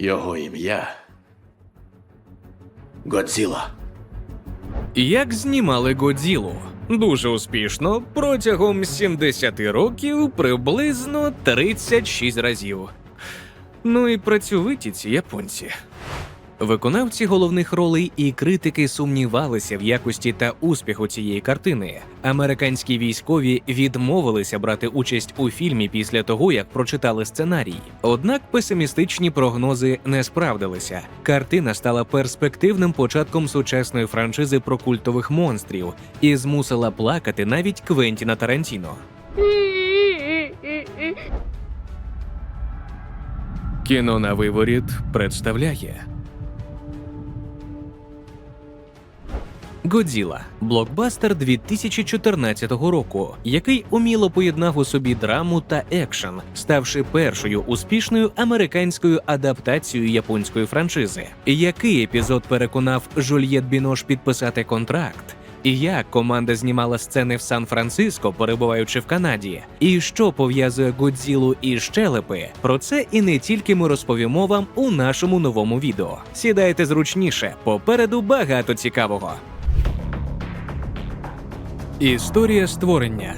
Його ім'я Годзіла. Як знімали Годзілу? Дуже успішно протягом 70 років приблизно 36 разів. Ну і працьовиті ці японці. Виконавці головних ролей і критики сумнівалися в якості та успіху цієї картини. Американські військові відмовилися брати участь у фільмі після того, як прочитали сценарій. Однак песимістичні прогнози не справдилися. Картина стала перспективним початком сучасної франшизи про культових монстрів і змусила плакати навіть Квентіна Тарантіно. Кіно на виворіт представляє. Годзіла блокбастер 2014 року, який уміло поєднав у собі драму та екшен, ставши першою успішною американською адаптацією японської франшизи. Який епізод переконав Жульєт Бінош підписати контракт? І як команда знімала сцени в Сан-Франциско, перебуваючи в Канаді, і що пов'язує Годзілу і щелепи? Про це і не тільки ми розповімо вам у нашому новому відео. Сідайте зручніше, попереду багато цікавого. Історія створення.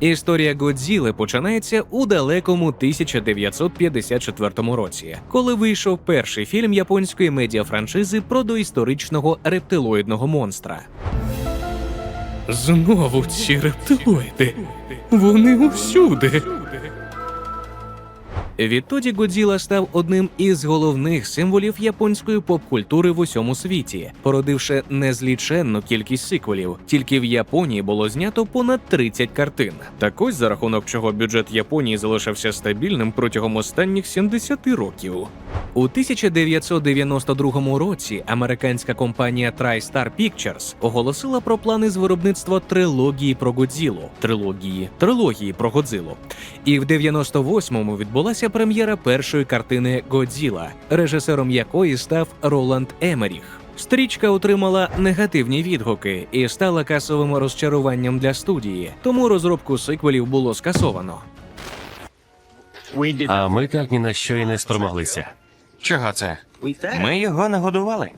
Історія Годзіли починається у далекому 1954 році, коли вийшов перший фільм японської медіафраншизи про доісторичного рептилоїдного монстра. Знову ці рептилоїди. Вони усюди. Відтоді Годзіла став одним із головних символів японської поп-культури в усьому світі, породивши незліченну кількість сиквелів. Тільки в Японії було знято понад 30 картин. Так ось за рахунок чого бюджет Японії залишався стабільним протягом останніх 70 років. У 1992 році американська компанія TriStar Pictures оголосила про плани з виробництва трилогії про Годзілу, трилогії, трилогії про Годзилу. І в 98-му відбулася прем'єра першої картини Годзіла, режисером якої став Роланд Емеріх. Стрічка отримала негативні відгуки і стала касовим розчаруванням для студії, тому розробку сиквелів було скасовано. А ми так ні на що і не спромоглися. Чого це? Ми його нагодували.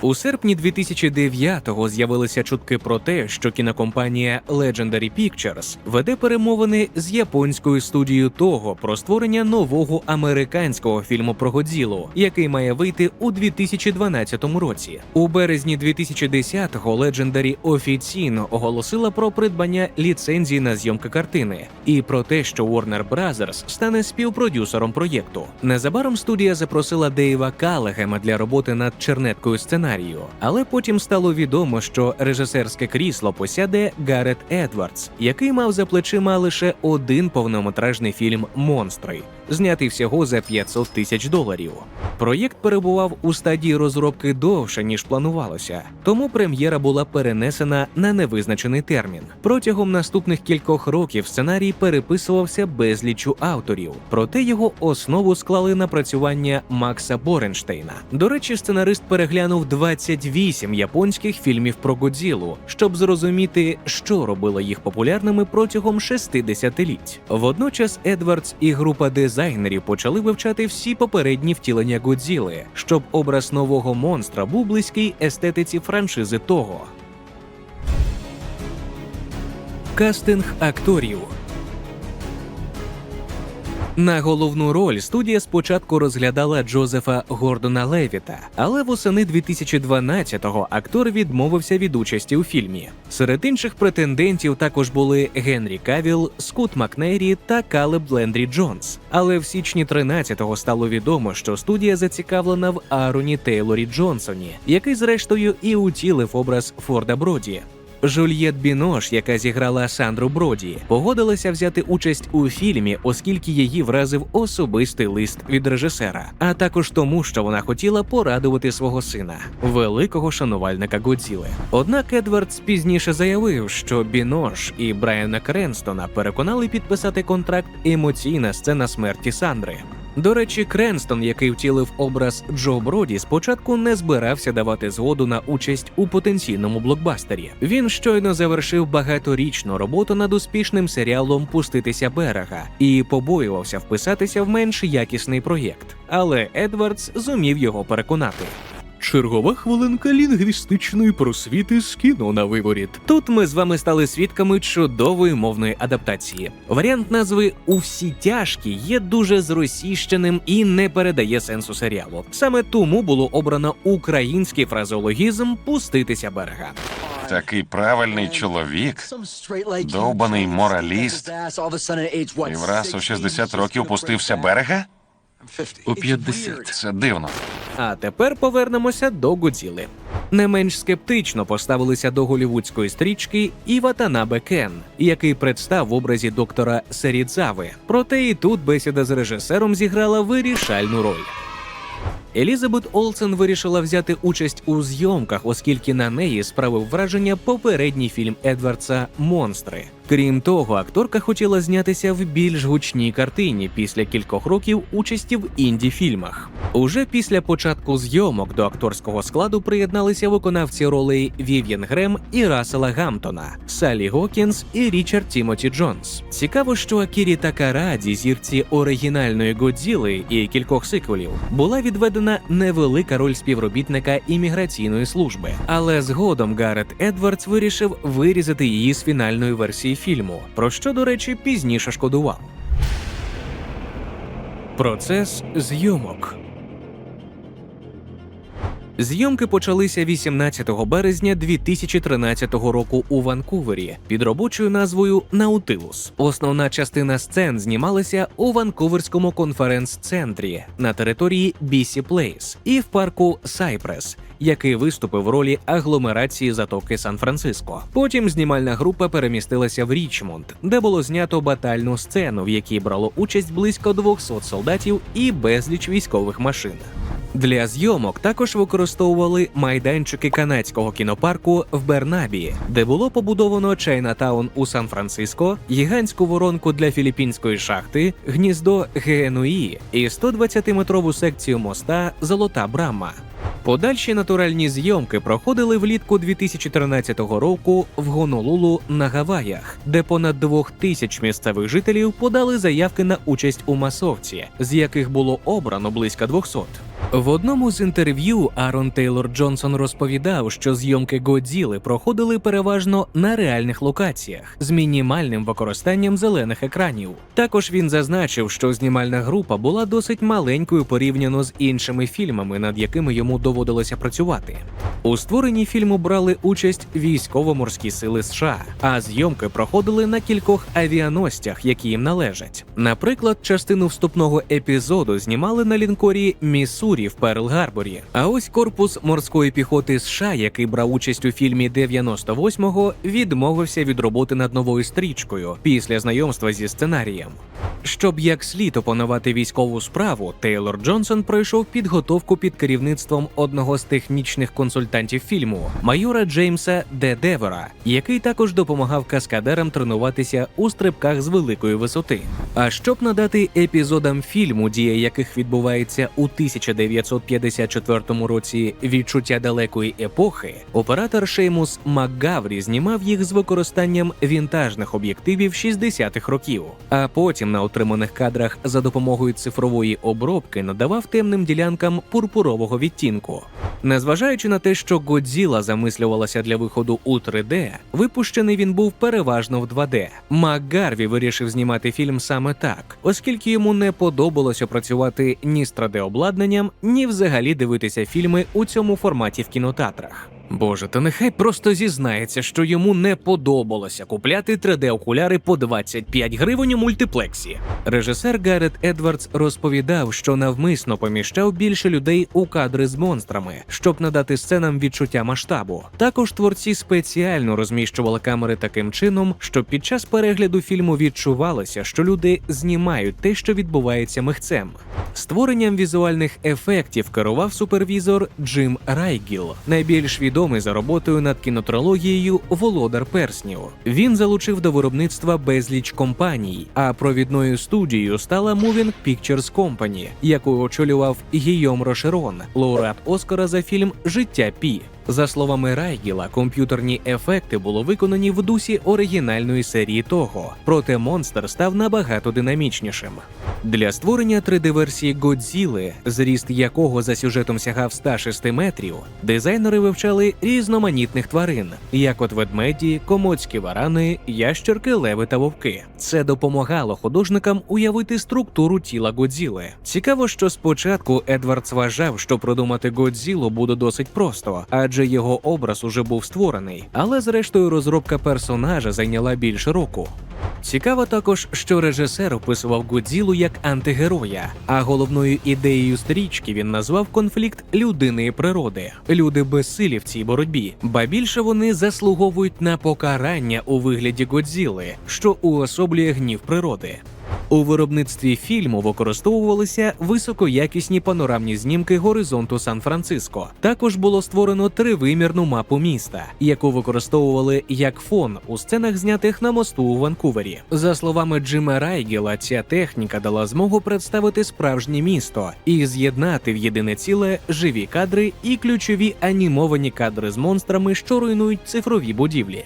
У серпні 2009-го з'явилися чутки про те, що кінокомпанія Legendary Pictures веде перемовини з японською студією того про створення нового американського фільму про Годзілу, який має вийти у 2012 році. У березні 2010-го Legendary офіційно оголосила про придбання ліцензії на зйомки картини і про те, що Warner Brothers стане співпродюсером проєкту. Незабаром студія запросила Дейва Калегема для роботи над чернеткою сценарію, але потім стало відомо, що режисерське крісло посяде Гарет Едвардс, який мав за плечима лише один повнометражний фільм Монстри, знятий всього за 500 тисяч доларів. Проєкт перебував у стадії розробки довше ніж планувалося, тому прем'єра була перенесена на невизначений термін. Протягом наступних кількох років сценарій переписувався безлічу авторів, проте його основу склали напрацювання Макса Боренштейна. До речі, сценарист переглянув 28 японських фільмів про Годзілу, щоб зрозуміти, що робило їх популярними протягом шести десятиліть. Водночас Едвардс і група дизайнерів почали вивчати всі попередні втілення Годзіли, щоб образ нового монстра був близький естетиці франшизи того. Кастинг акторів. На головну роль студія спочатку розглядала Джозефа Гордона Левіта, але восени 2012-го актор відмовився від участі у фільмі. Серед інших претендентів також були Генрі Кавіл, Скут Макнейрі та Калеб Лендрі Джонс. Але в січні 13-го стало відомо, що студія зацікавлена в Аароні Тейлорі Джонсоні, який зрештою і утілив образ Форда Броді. Жульєт Бінош, яка зіграла Сандру Броді, погодилася взяти участь у фільмі, оскільки її вразив особистий лист від режисера, а також тому, що вона хотіла порадувати свого сина, великого шанувальника Годзіли. Однак Едвардс пізніше заявив, що Бінош і Брайана Кренстона переконали підписати контракт емоційна сцена смерті Сандри. До речі, Кренстон, який втілив образ Джо Броді, спочатку не збирався давати згоду на участь у потенційному блокбастері. Він щойно завершив багаторічну роботу над успішним серіалом Пуститися берега і побоювався вписатися в менш якісний проєкт. Але Едвардс зумів його переконати. Чергова хвилинка лінгвістичної просвіти з кіно на виворіт. Тут ми з вами стали свідками чудової мовної адаптації. Варіант назви У всі тяжкі є дуже зросійщеним і не передає сенсу серіалу. Саме тому було обрано український фразеологізм пуститися берега. Такий правильний чоловік. Довбаний мораліст. І враз у 60 років пустився берега? У 50. Це дивно. А тепер повернемося до Годзіли. Не менш скептично поставилися до голівудської стрічки і Ватанабе Кен, який представ в образі доктора Серідзави. Проте і тут бесіда з режисером зіграла вирішальну роль. Елізабет Олсен вирішила взяти участь у зйомках, оскільки на неї справив враження попередній фільм Едвардса Монстри. Крім того, акторка хотіла знятися в більш гучній картині після кількох років участі в інді-фільмах. Уже після початку зйомок до акторського складу приєдналися виконавці ролей Вів'єн Грем і Рассела Гамптона, Салі Гокінс і Річард Тімоті Джонс. Цікаво, що Акірі Такараді, зірці оригінальної Годзіли і кількох сиквелів, була відведена невелика роль співробітника імміграційної служби. Але згодом Гарет Едвардс вирішив вирізати її з фінальної версії фільму, про що, до речі, пізніше шкодував. Процес зйомок. Зйомки почалися 18 березня 2013 року у Ванкувері під робочою назвою Наутилус. Основна частина сцен знімалася у Ванкуверському конференц-центрі на території Бісі Плейс і в парку Сайпрес, який виступив в ролі агломерації затоки Сан-Франциско. Потім знімальна група перемістилася в Річмонд, де було знято батальну сцену, в якій брало участь близько 200 солдатів і безліч військових машин. Для зйомок також використовували майданчики канадського кінопарку в Бернабі, де було побудовано Чайнатаун у Сан-Франциско, гігантську воронку для філіппінської шахти, гніздо ГНУІ і 120-метрову секцію моста Золота Брама. Подальші натуральні зйомки проходили влітку 2013 року в Гонолулу на Гаваях, де понад двох тисяч місцевих жителів подали заявки на участь у масовці, з яких було обрано близько 200. В одному з інтерв'ю Арон Тейлор Джонсон розповідав, що зйомки Годзіли проходили переважно на реальних локаціях з мінімальним використанням зелених екранів. Також він зазначив, що знімальна група була досить маленькою порівняно з іншими фільмами, над якими йому доводилося працювати. У створенні фільму брали участь військово-морські сили США, а зйомки проходили на кількох авіаностях, які їм належать. Наприклад, частину вступного епізоду знімали на лінкорі Міссурі в Перл-Гарборі. А ось корпус морської піхоти США, який брав участь у фільмі 98-го, відмовився від роботи над новою стрічкою після знайомства зі сценарієм. Щоб як слід опанувати військову справу, Тейлор Джонсон пройшов підготовку під керівництвом одного з технічних консультантів фільму майора Джеймса Де Девера, який також допомагав каскадерам тренуватися у стрибках з великої висоти. А щоб надати епізодам фільму, дія яких відбувається у 1954 році відчуття далекої епохи, оператор Шеймус МакГаврі знімав їх з використанням вінтажних об'єктивів 60-х років, а потім на отриманих кадрах за допомогою цифрової обробки надавав темним ділянкам пурпурового відтінку. Незважаючи на те, що Годзіла замислювалася для виходу у 3D, випущений він був переважно в 2D. МакГарві вирішив знімати фільм саме так, оскільки йому не подобалося працювати ні з 3D-обладнанням, ні взагалі дивитися фільми у цьому форматі в кінотеатрах. Боже, та нехай просто зізнається, що йому не подобалося купляти 3D-окуляри по 25 гривень у мультиплексі. Режисер Гарет Едвардс розповідав, що навмисно поміщав більше людей у кадри з монстрами, щоб надати сценам відчуття масштабу. Також творці спеціально розміщували камери таким чином, щоб під час перегляду фільму відчувалося, що люди знімають те, що відбувається михцем. Створенням візуальних ефектів керував супервізор Джим Райгіл, найбільш відомий відомий за роботою над кінотрилогією Володар Перснів. Він залучив до виробництва безліч компаній, а провідною студією стала Moving Pictures Company, яку очолював Гійом Рошерон, лауреат Оскара за фільм Життя Пі. За словами Райгіла, комп'ютерні ефекти було виконані в дусі оригінальної серії того, проте монстр став набагато динамічнішим. Для створення 3D-версії Годзіли, зріст якого за сюжетом сягав 106 метрів, дизайнери вивчали різноманітних тварин, як от ведмеді, комоцькі варани, ящерки, леви та вовки. Це допомагало художникам уявити структуру тіла Годзіли. Цікаво, що спочатку Едвардс вважав, що продумати Годзілу буде досить просто, адже його образ уже був створений. Але зрештою розробка персонажа зайняла більше року. Цікаво також, що режисер описував Годзілу як антигероя, а головною ідеєю стрічки він назвав конфлікт людини і природи. Люди безсилі в цій боротьбі, ба більше вони заслуговують на покарання у вигляді Годзіли, що уособлює гнів природи. У виробництві фільму використовувалися високоякісні панорамні знімки горизонту Сан-Франциско. Також було створено тривимірну мапу міста, яку використовували як фон у сценах, знятих на мосту у Ванкувері. За словами Джима Райгіла, ця техніка дала змогу представити справжнє місто і з'єднати в єдине ціле живі кадри і ключові анімовані кадри з монстрами, що руйнують цифрові будівлі.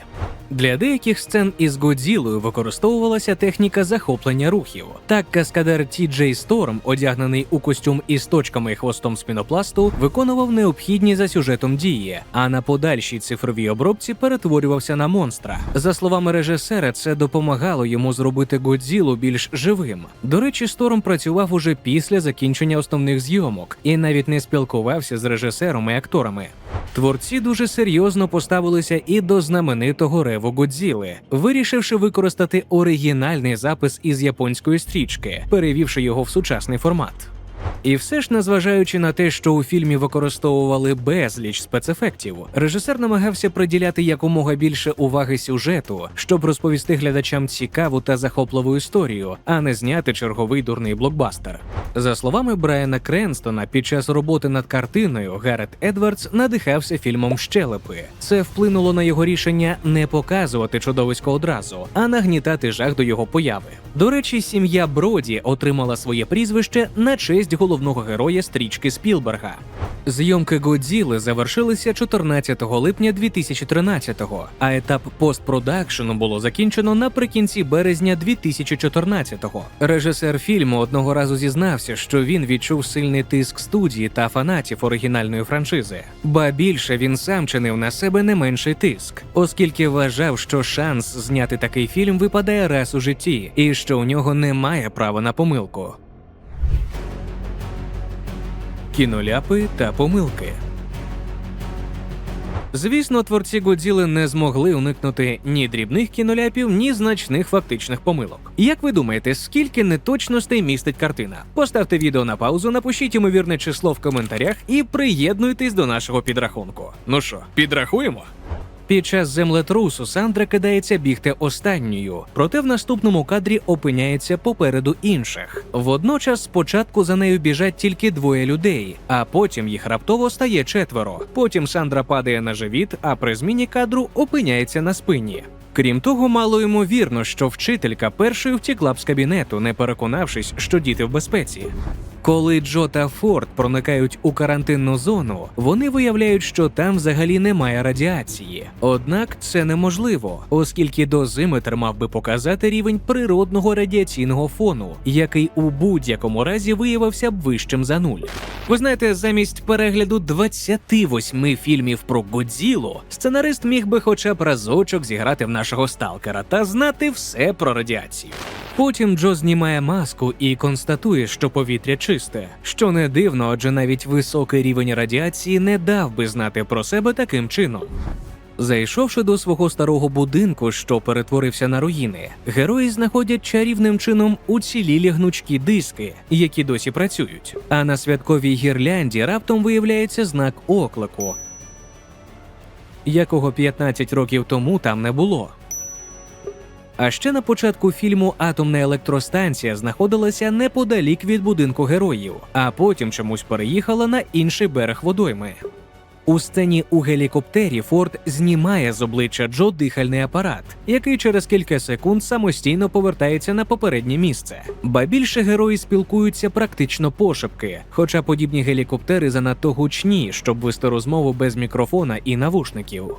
Для деяких сцен із Годзілою використовувалася техніка захоплення рухів. Так, каскадер Ті Джей Сторм, одягнений у костюм із точками і хвостом з пінопласту, виконував необхідні за сюжетом дії, а на подальшій цифровій обробці перетворювався на монстра. За словами режисера, це допомагало йому зробити Годзілу більш живим. До речі, Сторм працював уже після закінчення основних зйомок і навіть не спілкувався з режисером і акторами. Творці дуже серйозно поставилися і до знаменитого реву Годзіли, вирішивши використати оригінальний запис із японської стрічки, перевівши його в сучасний формат. І все ж, незважаючи на те, що у фільмі використовували безліч спецефектів, режисер намагався приділяти якомога більше уваги сюжету, щоб розповісти глядачам цікаву та захопливу історію, а не зняти черговий дурний блокбастер. За словами Брайана Кренстона, під час роботи над картиною Гаррет Едвардс надихався фільмом Щелепи. Це вплинуло на його рішення не показувати чудовисько одразу, а нагнітати жах до його появи. До речі, сім'я Броді отримала своє прізвище на честь головного героя стрічки Спілберга. Зйомки Годзіли завершилися 14 липня 2013-го, а етап постпродакшену було закінчено наприкінці березня 2014-го. Режисер фільму одного разу зізнався, що він відчув сильний тиск студії та фанатів оригінальної франшизи. Ба більше він сам чинив на себе не менший тиск, оскільки вважав, що шанс зняти такий фільм випадає раз у житті, і що у нього немає права на помилку. Кіноляпи та помилки. Звісно, творці Годзіли не змогли уникнути ні дрібних кіноляпів, ні значних фактичних помилок. Як ви думаєте, скільки неточностей містить картина? Поставте відео на паузу, напишіть ймовірне число в коментарях і приєднуйтесь до нашого підрахунку. Ну що, підрахуємо? Під час землетрусу Сандра кидається бігти останньою, проте в наступному кадрі опиняється попереду інших. Водночас спочатку за нею біжать тільки двоє людей, а потім їх раптово стає четверо. Потім Сандра падає на живіт, а при зміні кадру опиняється на спині. Крім того, мало ймовірно, що вчителька першою втікла б з кабінету, не переконавшись, що діти в безпеці. Коли Джо та Форд проникають у карантинну зону, вони виявляють, що там взагалі немає радіації. Однак це неможливо, оскільки дозиметр мав би показати рівень природного радіаційного фону, який у будь-якому разі виявився б вищим за нуль. Ви знаєте, замість перегляду 28 фільмів про Годзілу, сценарист міг би хоча б разочок зіграти в нашого сталкера та знати все про радіацію. Потім Джо знімає маску і констатує, що повітря чисте, що не дивно, адже навіть високий рівень радіації не дав би знати про себе таким чином. Зайшовши до свого старого будинку, що перетворився на руїни, герої знаходять чарівним чином уцілілі гнучкі диски, які досі працюють. А на святковій гірлянді раптом виявляється знак оклику, якого 15 років тому там не було. А ще на початку фільму атомна електростанція знаходилася неподалік від будинку героїв, а потім чомусь переїхала на інший берег водойми. У сцені у гелікоптері Форд знімає з обличчя Джо дихальний апарат, який через кілька секунд самостійно повертається на попереднє місце. Ба більше герої спілкуються практично пошепки, хоча подібні гелікоптери занадто гучні, щоб вести розмову без мікрофона і навушників.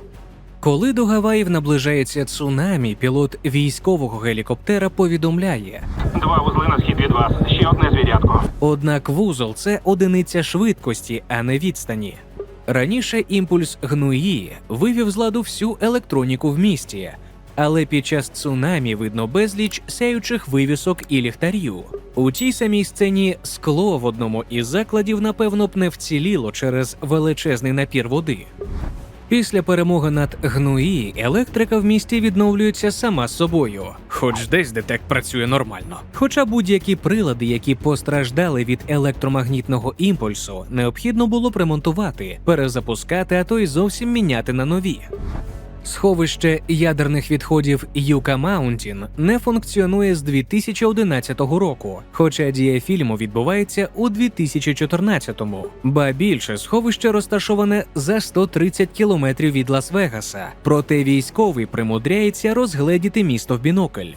Коли до Гаваїв наближається цунамі, пілот військового гелікоптера повідомляє: Два вузли на схід від вас. Ще одне звірятко. Однак вузол це одиниця швидкості, а не відстані. Раніше імпульс гнуї вивів з ладу всю електроніку в місті, але під час цунамі видно безліч сяючих вивісок і ліхтарів. У тій самій сцені скло в одному із закладів, напевно, б не вціліло через величезний напір води. Після перемоги над гнуї електрика в місті відновлюється сама собою, хоч десь детек працює нормально. Хоча будь-які прилади, які постраждали від електромагнітного імпульсу, необхідно було б ремонтувати, перезапускати, а то й зовсім міняти на нові. Сховище ядерних відходів Юка Маунтін не функціонує з 2011 року, хоча дія фільму відбувається у 2014-му. Ба більше сховище розташоване за 130 кілометрів від Лас-Вегаса, проте військовий примудряється розгледіти місто в бінокль.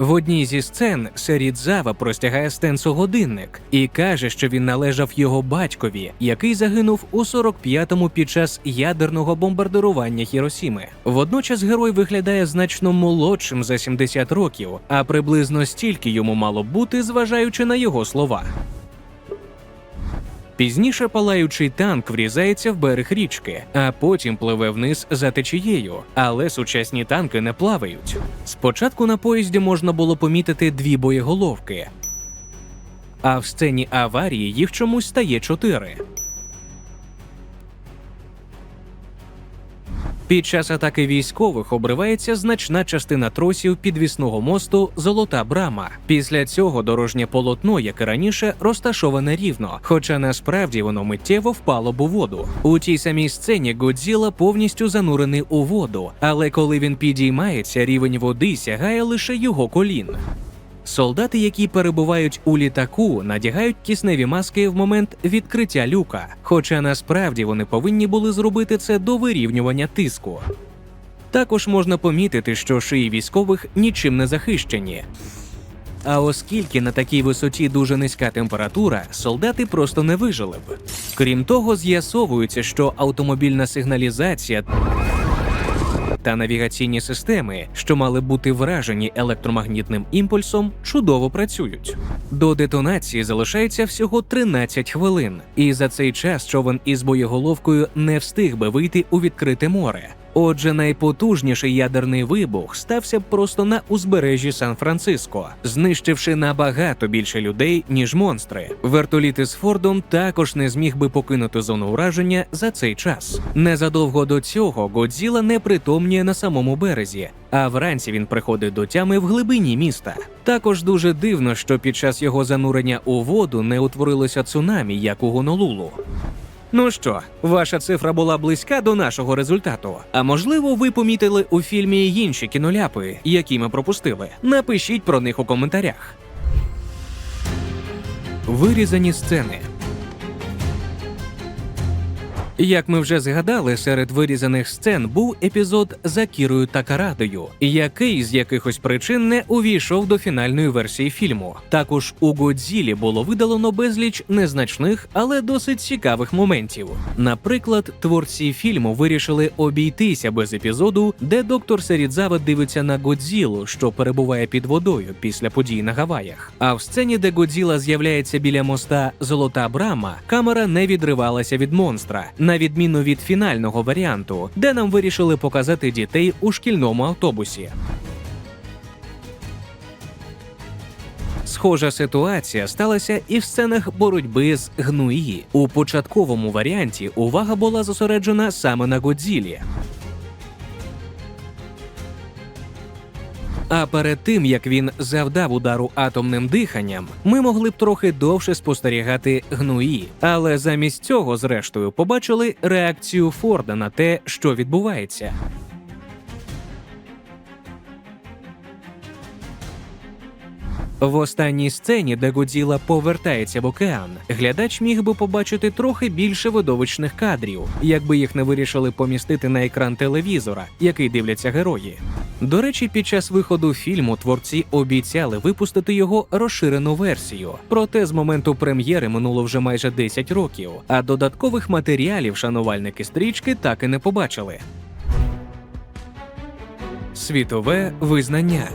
В одній зі сцен Серідзава простягає Стенсу годинник і каже, що він належав його батькові, який загинув у 45-му під час ядерного бомбардирування Хіросіми. Водночас герой виглядає значно молодшим за 70 років, а приблизно стільки йому мало бути, зважаючи на його слова. Пізніше палаючий танк врізається в берег річки, а потім пливе вниз за течією. Але сучасні танки не плавають. Спочатку на поїзді можна було помітити дві боєголовки, а в сцені аварії їх чомусь стає чотири. Під час атаки військових обривається значна частина тросів підвісного мосту Золота Брама. Після цього дорожнє полотно, як і раніше, розташоване рівно, хоча насправді воно миттєво впало б у воду. У тій самій сцені Годзіла повністю занурений у воду, але коли він підіймається, рівень води сягає лише його колін. Солдати, які перебувають у літаку, надягають кисневі маски в момент відкриття люка, хоча насправді вони повинні були зробити це до вирівнювання тиску. Також можна помітити, що шиї військових нічим не захищені. А оскільки на такій висоті дуже низька температура, солдати просто не вижили б. Крім того, з'ясовується, що автомобільна сигналізація та навігаційні системи, що мали бути вражені електромагнітним імпульсом, чудово працюють. До детонації залишається всього 13 хвилин, і за цей час човен із боєголовкою не встиг би вийти у відкрите море. Отже, найпотужніший ядерний вибух стався б просто на узбережжі Сан-Франциско, знищивши набагато більше людей, ніж монстри. Вертоліт із Фордом також не зміг би покинути зону ураження за цей час. Незадовго до цього Годзіла не притомніє на самому березі, а вранці він приходить до тями в глибині міста. Також дуже дивно, що під час його занурення у воду не утворилося цунамі, як у Гонолулу. Ну що, ваша цифра була близька до нашого результату. А можливо, ви помітили у фільмі інші кіноляпи, які ми пропустили. Напишіть про них у коментарях. Вирізані сцени. Як ми вже згадали, серед вирізаних сцен був епізод за Кірою Такарадою, який з якихось причин не увійшов до фінальної версії фільму. Також у Годзілі було видалено безліч незначних, але досить цікавих моментів. Наприклад, творці фільму вирішили обійтися без епізоду, де доктор Серідзава дивиться на Годзілу, що перебуває під водою після подій на Гаваях. А в сцені, де Годзіла з'являється біля моста Золота Брама, камера не відривалася від монстра на відміну від фінального варіанту, де нам вирішили показати дітей у шкільному автобусі. Схожа ситуація сталася і в сценах боротьби з гнуї. У початковому варіанті увага була зосереджена саме на Годзілі. А перед тим як він завдав удару атомним диханням, ми могли б трохи довше спостерігати гнуї. Але замість цього, зрештою, побачили реакцію Форда на те, що відбувається. В останній сцені, де Годзіла повертається в океан, глядач міг би побачити трохи більше видовищних кадрів, якби їх не вирішили помістити на екран телевізора, який дивляться герої. До речі, під час виходу фільму творці обіцяли випустити його розширену версію. Проте з моменту прем'єри минуло вже майже 10 років, а додаткових матеріалів шанувальники стрічки так і не побачили. Світове визнання.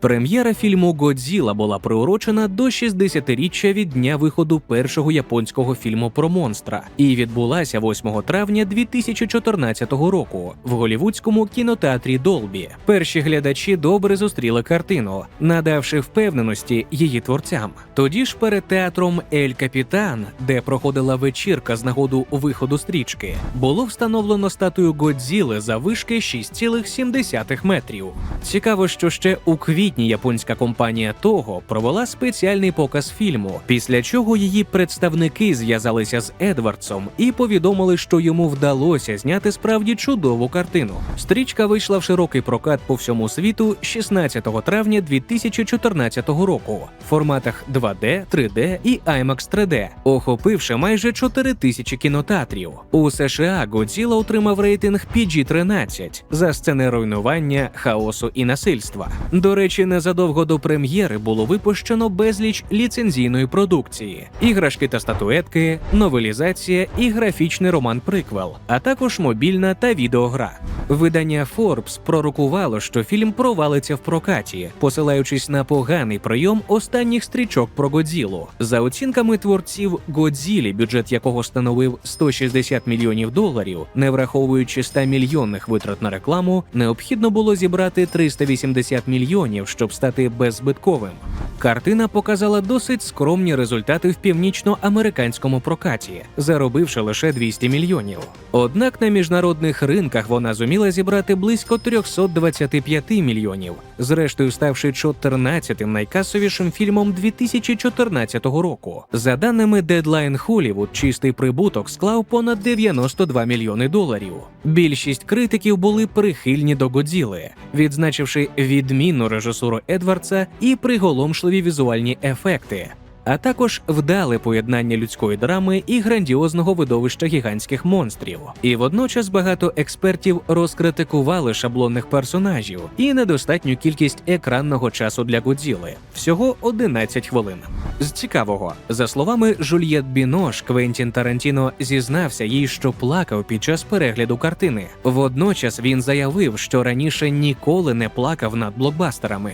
Прем'єра фільму Годзіла була приурочена до 60-річчя від дня виходу першого японського фільму про монстра і відбулася 8 травня 2014 року в голівудському кінотеатрі Долбі. Перші глядачі добре зустріли картину, надавши впевненості її творцям. Тоді ж перед театром Ель Капітан, де проходила вечірка з нагоду виходу стрічки, було встановлено статую Годзіли за вишки 6,7 метрів. Цікаво, що ще у квітні японська компанія Того провела спеціальний показ фільму, після чого її представники зв'язалися з Едвардсом і повідомили, що йому вдалося зняти справді чудову картину. Стрічка вийшла в широкий прокат по всьому світу 16 травня 2014 року в форматах 2D, 3D і IMAX 3D, охопивши майже 4 тисячі кінотеатрів. У США Годзіла отримав рейтинг PG-13 за сцени руйнування, хаосу і насильства. До речі, незадовго до прем'єри було випущено безліч ліцензійної продукції: іграшки та статуетки, новелізація і графічний роман-приквел, а також мобільна та відеогра. Видання Forbes пророкувало, що фільм провалиться в прокаті, посилаючись на поганий прийом останніх стрічок про Годзілу. За оцінками творців Годзілі, бюджет якого становив 160 мільйонів доларів, не враховуючи 100 мільйонних витрат на рекламу, необхідно було зібрати 380 мільйонів, щоб стати беззбитковим. Картина показала досить скромні результати в північноамериканському прокаті, заробивши лише 200 мільйонів. Однак на міжнародних ринках вона зуміла зібрати близько 325 мільйонів, зрештою ставши 14-тим найкасовішим фільмом 2014 року. За даними Deadline Hollywood, чистий прибуток склав понад 92 мільйони доларів. Більшість критиків були прихильні до Годзіли, відзначивши відмінну режисуру Едвардса і приголомшливі візуальні ефекти. А також вдале поєднання людської драми і грандіозного видовища гігантських монстрів. І водночас багато експертів розкритикували шаблонних персонажів і недостатню кількість екранного часу для Годзіли – всього 11 хвилин. З цікавого, за словами Жульєт Бінош, Квентін Тарантіно зізнався їй, що плакав під час перегляду картини. Водночас він заявив, що раніше ніколи не плакав над блокбастерами.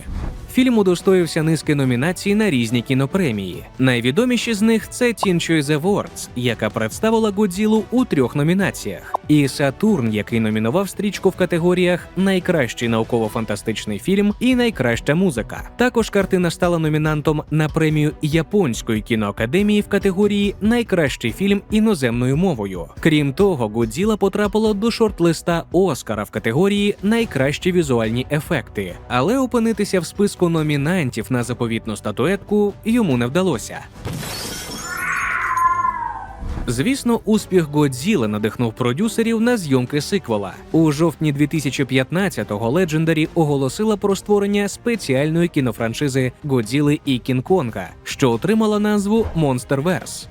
Фільм удостоївся низки номінацій на різні кінопремії. Найвідоміші з них це Teen Choice Awards, яка представила Годзілу у трьох номінаціях, і Сатурн, який номінував стрічку в категоріях Найкращий науково-фантастичний фільм і найкраща музика. Також картина стала номінантом на премію Японської кіноакадемії в категорії Найкращий фільм іноземною мовою. Крім того, Годзіла потрапила до шорт-листа Оскара в категорії Найкращі візуальні ефекти, але опинитися в списку номінантів на заповітну статуетку йому не вдалося. Звісно, успіх Годзіли надихнув продюсерів на зйомки сиквела. У жовтні 2015-го Legendary оголосила про створення спеціальної кінофраншизи Годзіли і Кінг-Конга, що отримала назву Monsterverse.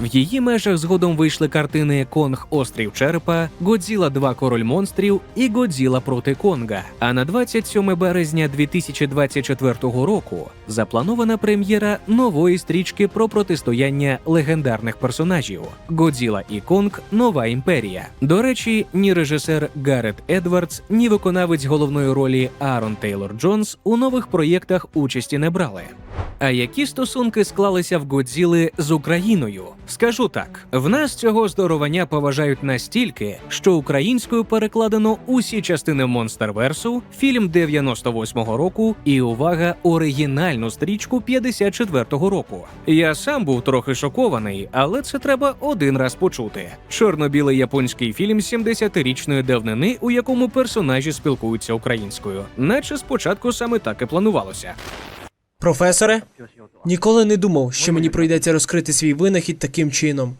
В її межах згодом вийшли картини Конг Острів Черепа, Годзіла 2 Король монстрів і Годзіла проти Конга. А на 27 березня 2024 року запланована прем'єра нової стрічки про протистояння легендарних персонажів Годзіла і Конг Нова імперія. До речі, ні режисер Гаррет Едвардс, ні виконавець головної ролі Аарон Тейлор Джонс у нових проєктах участі не брали. А які стосунки склалися в Годзіли з Україною? Скажу так: в нас цього здоровання поважають настільки, що українською перекладено усі частини Монстерверсу, фільм 98-го року і увага, оригінальну стрічку 54-го року. Я сам був трохи шокований, але це треба один раз почути. Чорно-білий японський фільм 70-річної давнини, у якому персонажі спілкуються українською, наче спочатку саме так і планувалося. Професоре, ніколи не думав, що мені прийдеться розкрити свій винахід таким чином.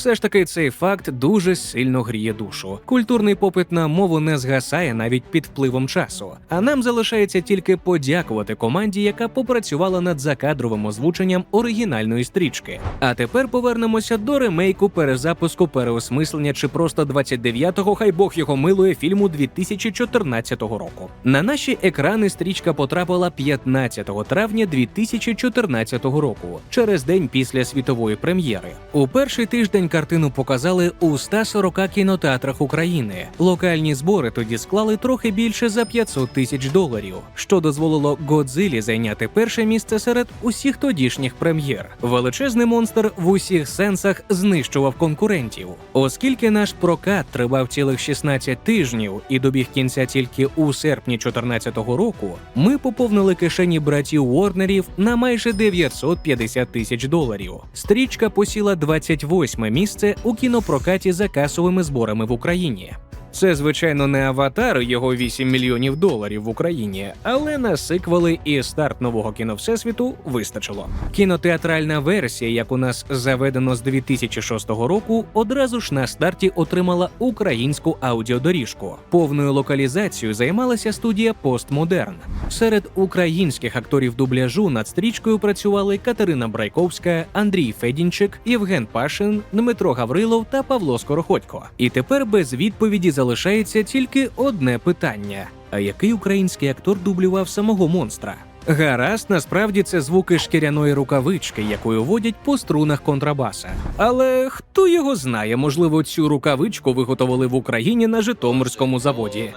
Все ж таки, цей факт дуже сильно гріє душу. Культурний попит на мову не згасає навіть під впливом часу. А нам залишається тільки подякувати команді, яка попрацювала над закадровим озвученням оригінальної стрічки. А тепер повернемося до ремейку, перезапуску, переосмислення чи просто 29-го, хай Бог його милує фільму 2014 року. На наші екрани стрічка потрапила 15 травня 2014 року, через день після світової прем'єри. У перший тиждень картину показали у 140 кінотеатрах України. Локальні збори тоді склали трохи більше за 500 тисяч доларів, що дозволило Годзилі зайняти перше місце серед усіх тодішніх прем'єр. Величезний монстр в усіх сенсах знищував конкурентів, оскільки наш прокат тривав цілих 16 тижнів і добіг кінця тільки у серпні 2014 року. Ми поповнили кишені братів Уорнерів на майже 950 тисяч доларів. Стрічка посіла 28 місце у кінопрокаті за касовими зборами в Україні. Це, звичайно, не аватар його 8 мільйонів доларів в Україні, але на сиквели і старт нового кіно Всесвіту вистачило. Кінотеатральна версія, як у нас заведено з 2006 року, одразу ж на старті отримала українську аудіодоріжку. Повною локалізацією займалася студія Постмодерн. Серед українських акторів дубляжу над стрічкою працювали Катерина Брайковська, Андрій Федінчик, Євген Пашин, Дмитро Гаврилов та Павло Скороходько. І тепер без відповіді залишається тільки одне питання: а який український актор дублював самого монстра? Гаразд, насправді це звуки шкіряної рукавички, якою водять по струнах контрабаса. Але хто його знає, можливо, цю рукавичку виготовили в Україні на Житомирському заводі.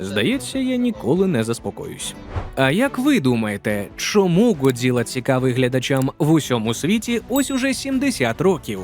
Здається, я ніколи не заспокоюсь. А як ви думаєте, чому Годзіла цікавий глядачам в усьому світі ось уже 70 років?